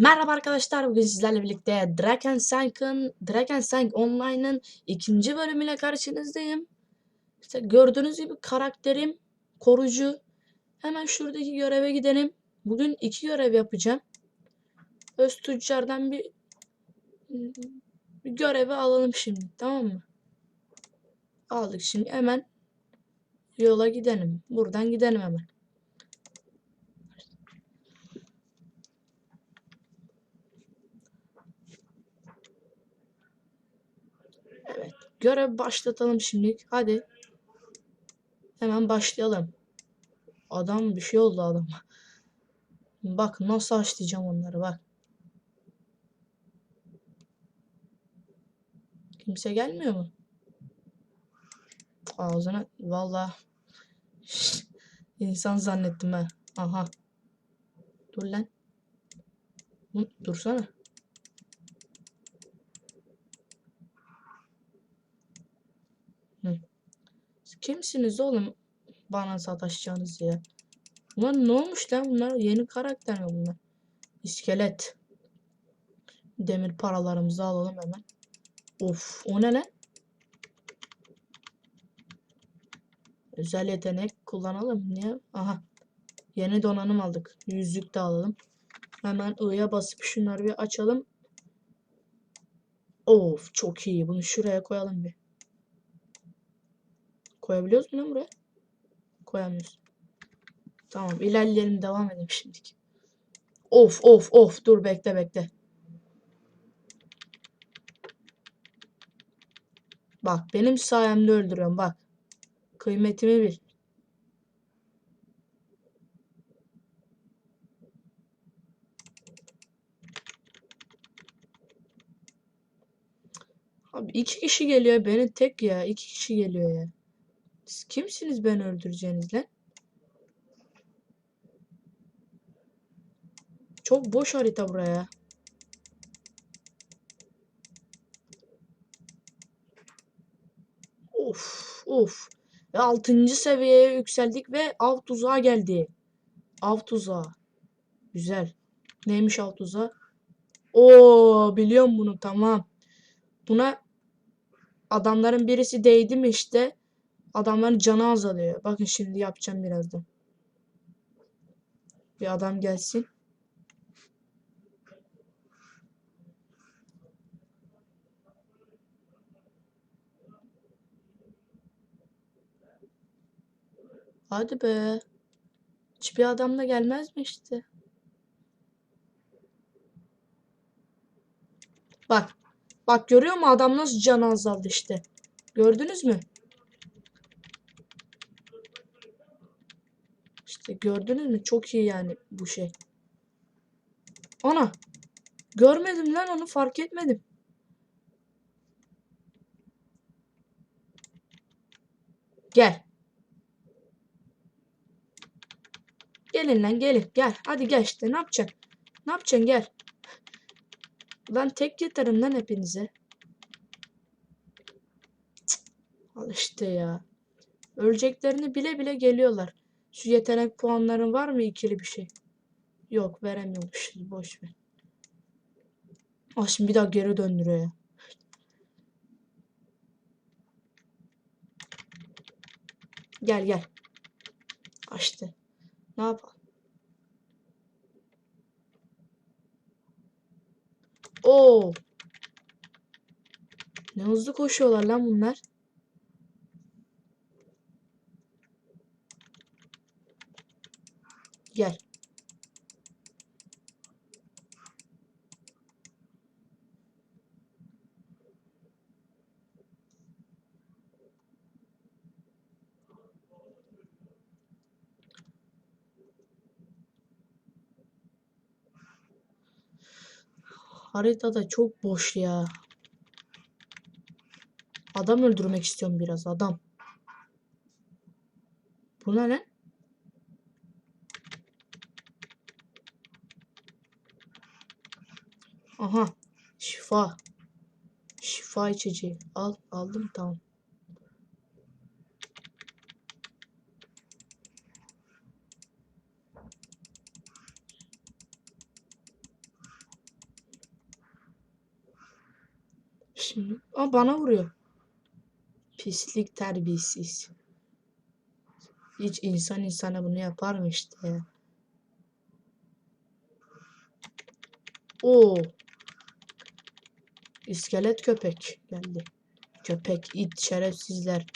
Merhaba arkadaşlar bugün sizlerle birlikte Drakensang'ın Drakensang Online'ın ikinci bölümüyle karşınızdayım. İşte gördüğünüz gibi karakterim korucu. Hemen şuradaki göreve gidelim. Bugün iki görev yapacağım. Öz tüccardan bir, bir görevi alalım şimdi tamam mı? Aldık şimdi hemen yola gidelim. Buradan gidelim hemen. Evet. Görev başlatalım şimdi. Hadi. Hemen başlayalım. Adam bir şey oldu adam. Bak nasıl açlayacağım onları bak. Kimse gelmiyor mu? Ağzına valla insan zannettim ha. Aha. Dur lan. Dursana. Siz Kimsiniz oğlum bana sataşacaksınız ya? Ulan ne olmuş lan bunlar? Yeni karakter mi bunlar? İskelet. Demir paralarımızı alalım hemen. Of o ne lan? Özel yetenek kullanalım. Niye? Aha. Yeni donanım aldık. Yüzlük de alalım. Hemen I'ya basıp şunları bir açalım. Of çok iyi. Bunu şuraya koyalım bir. Koyabiliyoruz mu lan buraya? Koyamıyoruz. Tamam ilerleyelim devam edelim şimdiki. Of of of dur bekle bekle. Bak benim sayemde öldürüyorum bak. Kıymetimi bil. Abi iki kişi geliyor beni tek ya iki kişi geliyor ya. Siz kimsiniz beni öldüreceğiniz lan? Çok boş harita buraya. Of of. Ve 6. seviyeye yükseldik ve av tuzağı geldi. Av tuzağı. Güzel. Neymiş av tuzağı? Oo biliyorum bunu tamam. Buna adamların birisi değdi mi işte adamların canı azalıyor. Bakın şimdi yapacağım birazdan. Bir adam gelsin. Hadi be. Hiçbir adam da gelmez mi işte? Bak. Bak görüyor mu adam nasıl canı azaldı işte. Gördünüz mü? İşte gördünüz mü? Çok iyi yani bu şey. Ana. Görmedim lan onu fark etmedim. Gel. Gelin lan gelin. Gel. Hadi gel işte. Ne yapacaksın? Ne yapacaksın? Gel. Ben tek yeterim lan hepinize. Cık. Al işte ya. Öleceklerini bile bile geliyorlar. Şu yetenek puanların var mı ikili bir şey? Yok veremiyormuşuz. Boş ver. Ah şimdi bir daha geri döndürüyor ya. Gel gel. Açtı. Ne yapalım? Oo. Ne hızlı koşuyorlar lan bunlar. Gel. Haritada çok boş ya. Adam öldürmek istiyorum biraz adam. Bu ne? Aha. Şifa. Şifa içeceği. Al. Aldım tamam. Bana vuruyor. Pislik terbiyesiz. Hiç insan insana bunu yapar mı işte ya? Oo. İskelet köpek geldi. Köpek, it, şerefsizler.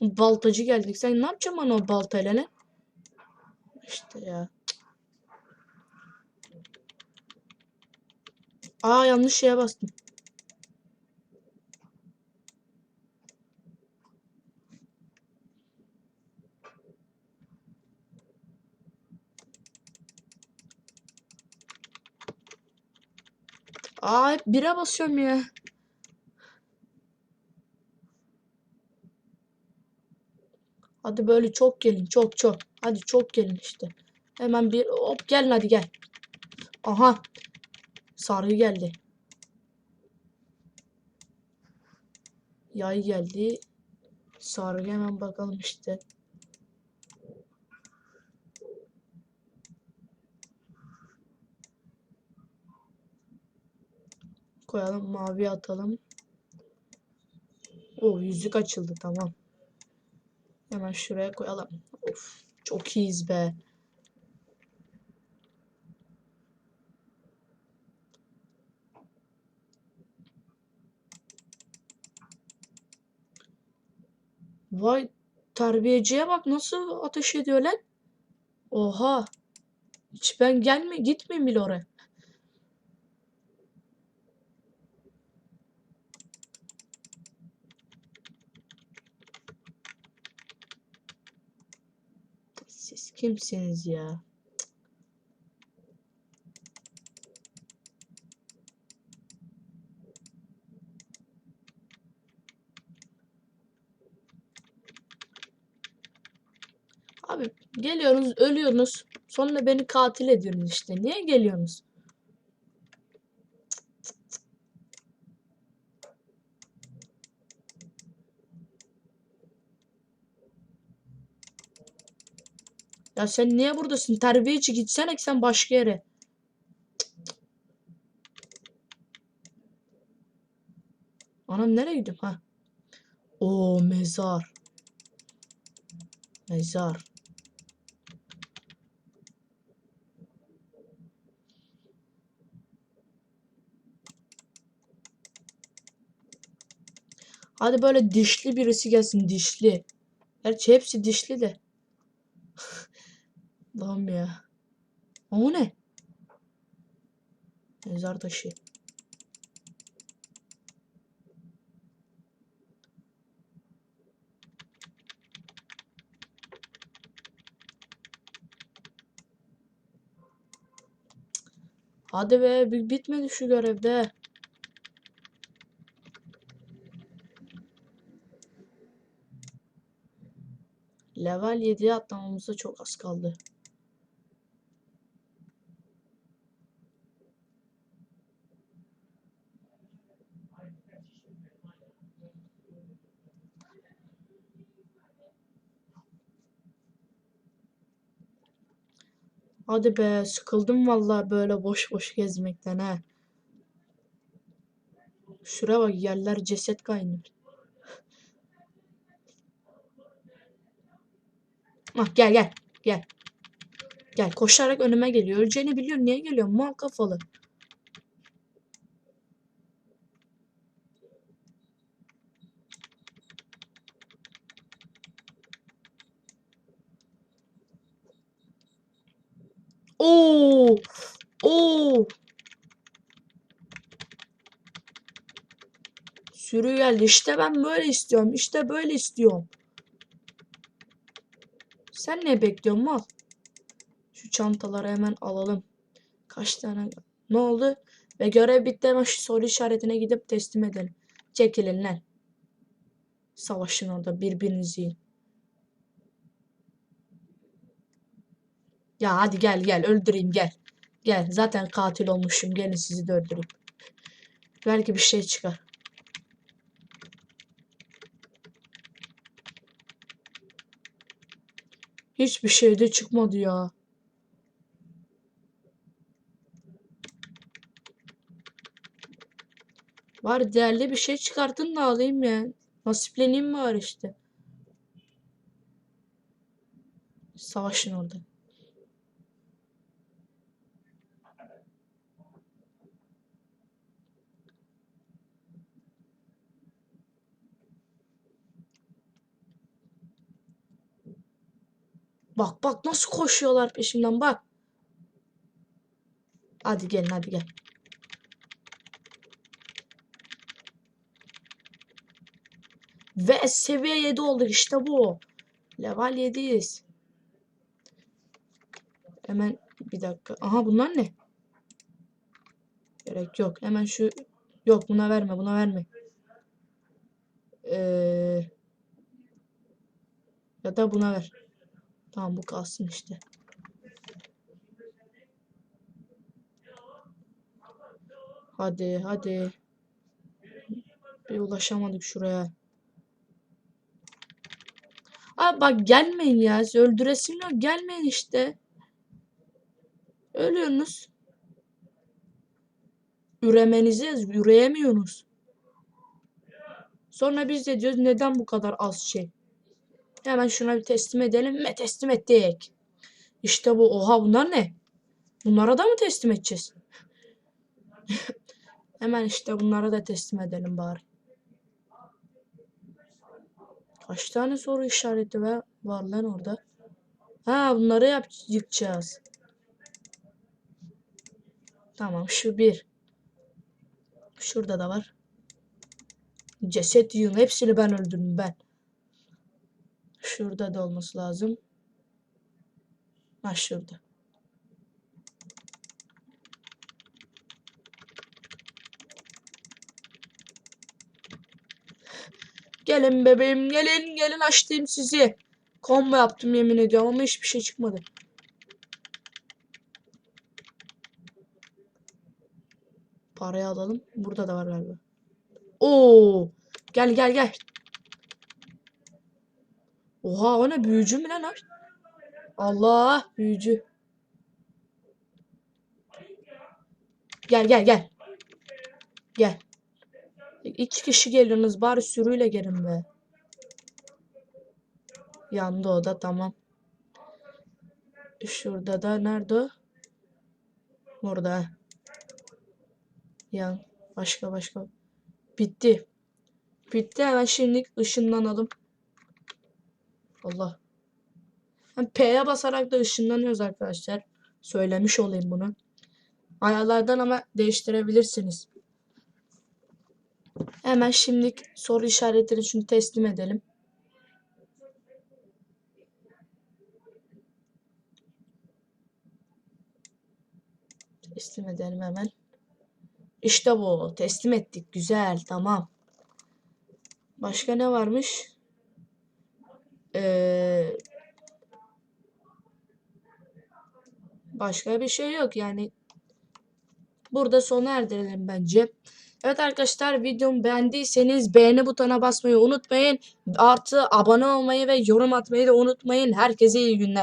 Baltacı geldik. Sen ne yapacaksın bana o baltayla lan? İşte ya. Aa yanlış şeye bastım. Hep bire basıyorum ya. Hadi böyle çok gelin çok çok. Hadi çok gelin işte. Hemen bir hop gelin hadi gel. Aha. Sarı geldi. Yay geldi. Sarı hemen bakalım işte. Koyalım mavi atalım. O yüzük açıldı tamam. Hemen şuraya koyalım. Of çok iyiyiz be. Vay terbiyeciye bak nasıl ateş ediyor lan. Oha. Hiç ben gelme gitmeyeyim bile oraya. Siz kimsiniz ya? Abi geliyorsunuz, ölüyorsunuz. Sonra beni katil ediyorsunuz işte. Niye geliyorsunuz? Ya sen niye buradasın? Terbiyeci gitsene sen başka yere. Anam nereye gidiyorum? Ha. O mezar. Mezar. Hadi böyle dişli birisi gelsin dişli. Gerçi hepsi dişli de. Allah'ım ya. O ne? Mezar taşı. Hadi be bi- bitmedi şu görevde. Level 7'ye atlamamıza çok az kaldı. Hadi be sıkıldım vallahi böyle boş boş gezmekten ha. Şuraya bak yerler ceset kaynıyor. Ah gel gel gel. Gel koşarak önüme geliyor. Öleceğini biliyor. Niye geliyor? Mal kafalı. Oo! Oo! Sürü geldi. İşte ben böyle istiyorum. İşte böyle istiyorum. Sen ne bekliyorsun mal? Şu çantaları hemen alalım. Kaç tane? Ne oldu? Ve görev bitti hemen şu soru işaretine gidip teslim edelim. Çekilin lan. Savaşın orada birbirinizi yiyin. Ya hadi gel gel öldüreyim gel. Gel zaten katil olmuşum. Gelin sizi de öldüreyim. Belki bir şey çıkar. Hiçbir şey de çıkmadı ya. Var değerli bir şey çıkartın da alayım ya. Nasipleneyim var işte. Savaşın orada. Bak bak nasıl koşuyorlar peşimden bak. Hadi gelin hadi gel. Ve seviye 7 olduk işte bu. Level 7'yiz. Hemen bir dakika. Aha bunlar ne? Gerek yok. Hemen şu yok buna verme buna verme. Ee, ya da buna ver. Tamam bu kalsın işte. Hadi hadi. Bir ulaşamadık şuraya. Abi bak gelmeyin ya. Siz Öldüresim yok. Gelmeyin işte. Ölüyorsunuz. Üremenizi üreyemiyorsunuz. Sonra biz de diyoruz neden bu kadar az şey. Hemen şuna bir teslim edelim ve teslim ettik. İşte bu. Oha bunlar ne? Bunlara da mı teslim edeceğiz? Hemen işte bunlara da teslim edelim bari. Kaç tane soru işareti var, var lan orada? Ha bunları yap yıkacağız. Tamam şu bir. Şurada da var. Ceset yığın. Hepsini ben öldürdüm ben. Şurada da olması lazım. Ha şurada. Gelin bebeğim gelin gelin açtım sizi. Combo yaptım yemin ediyorum ama hiçbir şey çıkmadı. Parayı alalım. Burada da var galiba. Oo! Gel gel gel. Oha o ne büyücü mü lan? Allah büyücü. Gel gel gel. Gel. İki kişi geliyorsunuz bari sürüyle gelin be. Yandı o da tamam. Şurada da nerede? Burada. Yan. Başka başka. Bitti. Bitti hemen şimdi ışınlanalım. Allah. Hem P'ye basarak da ışınlanıyoruz arkadaşlar. Söylemiş olayım bunu. Ayarlardan ama değiştirebilirsiniz. Hemen şimdi soru işaretleri şunu teslim edelim. Teslim edelim hemen. İşte bu. Teslim ettik. Güzel. Tamam. Başka ne varmış? Başka bir şey yok yani. Burada sona erdirelim bence. Evet arkadaşlar videomu beğendiyseniz beğeni butonuna basmayı unutmayın. Artı abone olmayı ve yorum atmayı da unutmayın. Herkese iyi günler.